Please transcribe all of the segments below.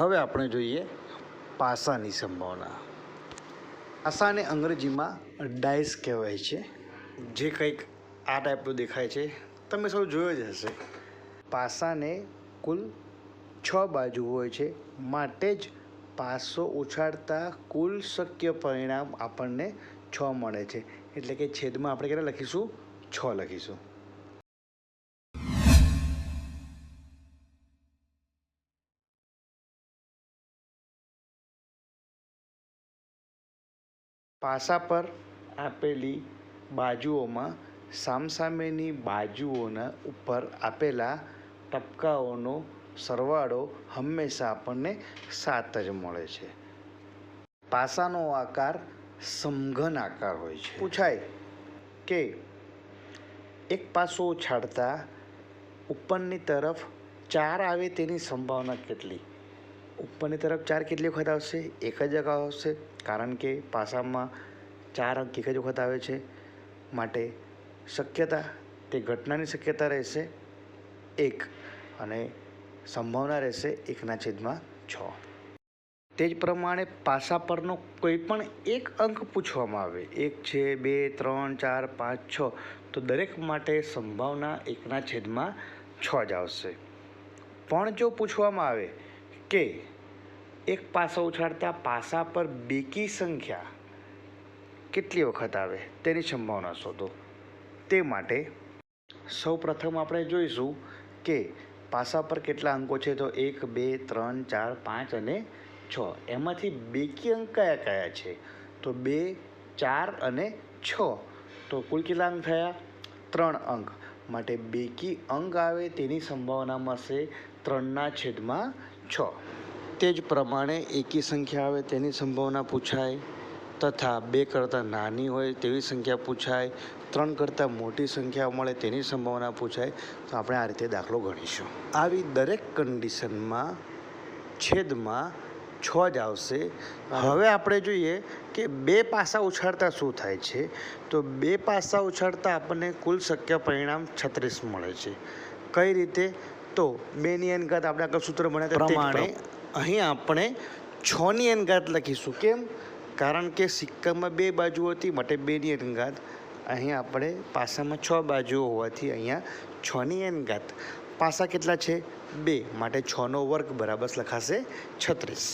હવે આપણે જોઈએ પાસાની સંભાવના. પાસાને અંગ્રેજીમાં ડાઇસ કહેવાય છે. જે કંઈક આ ટાઈપનું દેખાય છે. તમે સૌ જોયો જ હશે. પાસાને કુલ છ બાજુ હોય છે. માટે જ પાસો ઉછાળતા કુલ શક્ય પરિણામ આપણને છ મળે છે. એટલે કે છેદમાં આપણે કેટલા લખીશું? છ લખીશું. પાસા પર આપેલી બાજુઓમાં સામસામેની બાજુઓના ઉપર આપેલા ટપકાઓનો સરવાળો હંમેશા આપણને સાત જ મળે છે. પાસાનો આકાર સમઘન આકાર હોય છે. પૂછાય કે એક પાસો ઉછાળતા ઉપરની તરફ ચાર આવે તેની સંભાવના કેટલી? ઉપરની તરફ ચાર કેટલી વખત આવશે? એક જ વખત આવશે? કારણ કે પાસામાં ચાર અંક એક જ વખત આવે છે. માટે શક્યતા, તે ઘટનાની શક્યતા રહેશે એક અને સંભાવના રહેશે એકના છેદમાં છ. તે જ પ્રમાણે પાસા પરનો કોઈ પણ એક અંક પૂછવામાં આવે. એક છે, બે, ત્રણ, ચાર, પાંચ, છ. તો દરેક માટે સંભાવના એકના છેદમાં છ જ આવશે. પણ જો પૂછવામાં આવે કે એક પાસા ઉછાળતા પાસા પર બેકી સંખ્યા કેટલી વખત આવે તેની સંભાવના શોધો. તે માટે સૌ પ્રથમ આપણે જોઈશું કે પાસા પર કેટલા અંકો છે તો એક, બે, ત્રણ, ચાર, પાંચ અને છ. એમાંથી બેકી અંક કયા કયા છે? તો બે, ચાર અને છ. તો કુલ કેટલા અંક થયા? ત્રણ અંક. માટે બેકી અંક આવે તેની સંભાવના મળશે ત્રણના છેદમાં છ. તે જ પ્રમાણે એકી સંખ્યા આવે તેની સંભાવના પૂછાય તથા બે કરતાં નાની હોય તેવી સંખ્યા પૂછાય, ત્રણ કરતાં મોટી સંખ્યા મળે તેની સંભાવના પૂછાય. તો આપણે આ રીતે દાખલો ગણીશું. આવી દરેક કન્ડિશનમાં છેદમાં છ જ આવશે. હવે આપણે જોઈએ કે બે પાસા ઉછાળતા શું થાય છે? તો બે પાસા ઉછાળતા આપણને કુલ શક્ય પરિણામ છત્રીસ મળે છે. કઈ રીતે? તો બેની અનગાત આપણે આગળ સૂત્ર ભણ્યા તે પ્રમાણે. અહીં આપણે છની અનગાત લખીશું. કેમ? કારણ કે સિક્કામાં બે બાજુ હતી માટે બેની અનગાત અહીં આપણે પાસામાં છ બાજુઓ હોવાથી અહીંયા છની અનગાત પાસા કેટલા છે? બે. માટે છનો વર્ગ બરાબર લખાશે છત્રીસ.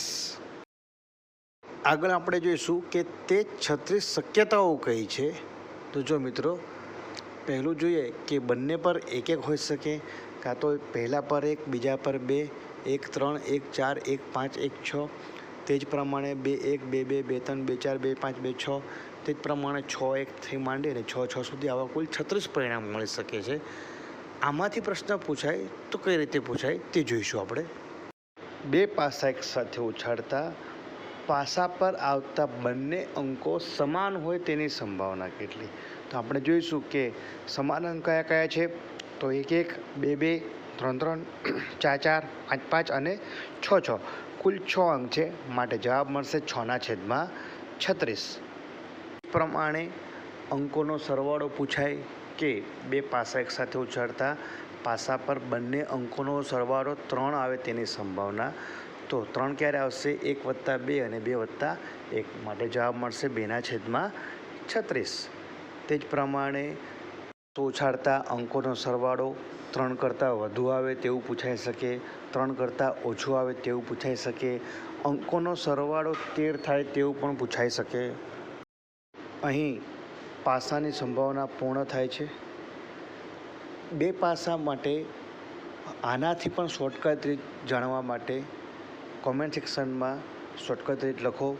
આગળ આપણે જોઈશું કે તે છત્રીસ શક્યતાઓ કઈ છે. તો જો મિત્રો પહેલું જોઈએ કે બંને પર એક એક હોઈ શકે. કાં તો પહેલા પર એક, બીજા પર બે, એક, ત્રણ, એક, ચાર, એક, પાંચ, એક, છ. તે જ પ્રમાણે બે, એક, બે બે બે, ત્રણ, બે, ચાર, બે, પાંચ, બે, છ. તે જ પ્રમાણે છ એકથી માંડીને છ છ સુધી આવા કુલ છત્રીસ પરિણામ મળી શકે છે. આમાંથી પ્રશ્ન પૂછાય તો કઈ રીતે પૂછાય તે જોઈશું આપણે. બે પાસા એક સાથે ઉછાળતા, પાસા પર આવતા બંને અંકો સમાન હોય તેની સંભાવના કેટલી? તો આપણે જોઈશું કે સમાન અંક કયા કયા છે? તો એક એક, બે બે, ત્રણ ત્રણ, ચાર ચાર, પાંચ પાંચ અને છ છ. કુલ છ અંક છે. માટે જવાબ મળશે છના છેદમાં છત્રીસ. પ્રમાણે અંકોનો સરવાળો પૂછાય કે બે પાસા એકસાથે ઉછાળતા પાસા પર બંને અંકોનો સરવાળો ત્રણ આવે તેની સંભાવના. તો ત્રણ ક્યારે આવશે? એક વત્તા બે અને બે વત્તા એક. માટે જવાબ મળશે બેના છેદમાં છત્રીસ. તે જ પ્રમાણે તો અંકોનો સરવાળો ત્રણ કરતાં વધુ આવે તેવું પૂછાઈ શકે, ત્રણ કરતાં ઓછું આવે તેવું પૂછાઈ શકે, અંકોનો સરવાળો તેર થાય તેવું પણ પૂછાઈ શકે. અહીં પાસાની સંભાવના પૂર્ણ થાય છે. બે પાસા માટે આનાથી પણ શોર્ટકટ રીત જાણવા માટે કોમેન્ટ સેક્શનમાં શોર્ટકટ રીત લખો.